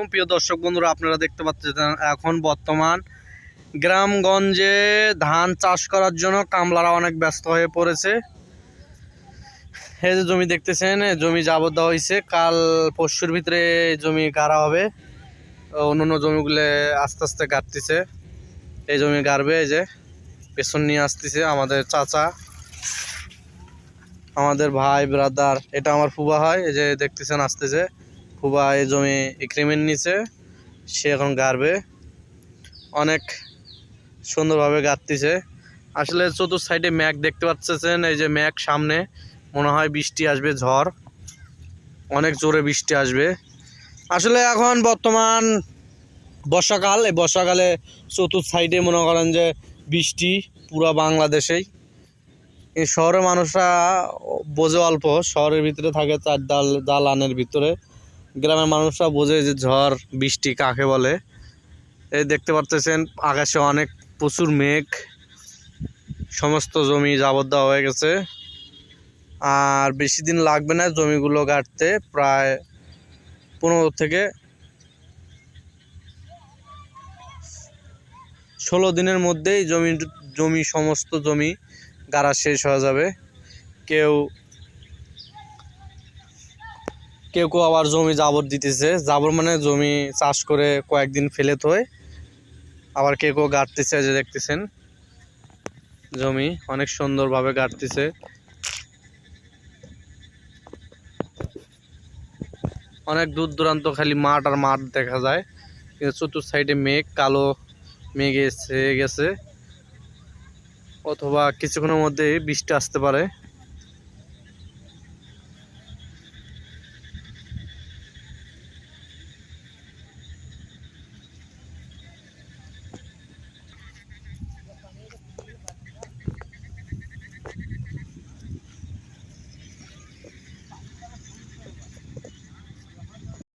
আলাইকুম। প্রিয় দর্শক বন্ধুরা, আপনারা দেখতে পাচ্ছেন এখন বর্তমান গ্রামগঞ্জে ধান চাষ করার জন্য কামলারা অনেক ব্যস্ত হয়ে পড়েছে। এই যে জমি দেখতেছেন জমি জাবর দেওয়া হয়েছে। কাল পরশুর ভিতরে জমি গাড়া হবে। অন্য অন্য জমিগুলো আস্তে আস্তে গাড়তেছে। এই জমি গাড়বে, এই যে পেছন নিয়ে আসতেছে আমাদের চাচা। আমাদের ভাই ব্রাদার এটা আমার ফুবা হয়, এই যে দেখতেছেন, আসতেছে। ফুবা এই জমি এগ্রিমেন্ট নিছে সে এখন গাড়বে। অনেক সুন্দরভাবে গাড়তেছে আসলে চতুর্থ সাইডে ম্যাক দেখতে পাচ্ছেন, এই যে ম্যাক সামনে, মনে হয় বৃষ্টি আসবে, ঝড়। অনেক জোরে বৃষ্টি আসবে। আসলে এখন বর্তমান বর্ষাকাল, এই বর্ষাকালে চতুর্থ সাইডে মনে করেন যে বৃষ্টি পুরো বাংলাদেশেই। এই শহরের মানুষরা বোঝে অল্প, শহরের ভিতরে থাকে চার ডাল দালানের ভিতরে। গ্রামের মানুষরা বোঝে যে ঝড়, বৃষ্টি কাকে বলে। এই দেখতে পারতেছেন, আকাশে অনেক প্রচুর মেঘ, সমস্ত জমি জাবদ্ধ হয়ে গেছে। আর বেশি দিন লাগবে না জমিগুলো কাটতে, প্রায় পনেরো থেকে ষোলো দিনের মধ্যেই জমি জমি, সমস্ত জমি গাড়া শেষ হয়ে যাবে। কেউ কেউ কেউ আবার জমি জাবর দিতেছে। জাবর মানে জমি চাষ করে কয়েকদিন ফেলে থয়। আবার কেউ কেউ গাড়তেছে যে দেখতেছেন। জমি অনেক সুন্দরভাবে গাড়তেছে অনেক দূর দূরান্ত খালি মাঠ আর মাঠ দেখা যায়। কিন্তু চতুর্থ সাইডে মেঘ, কালো মেঘ এসে গেছে। অথবা কিছুক্ষণের মধ্যে বৃষ্টি আসতে পারে।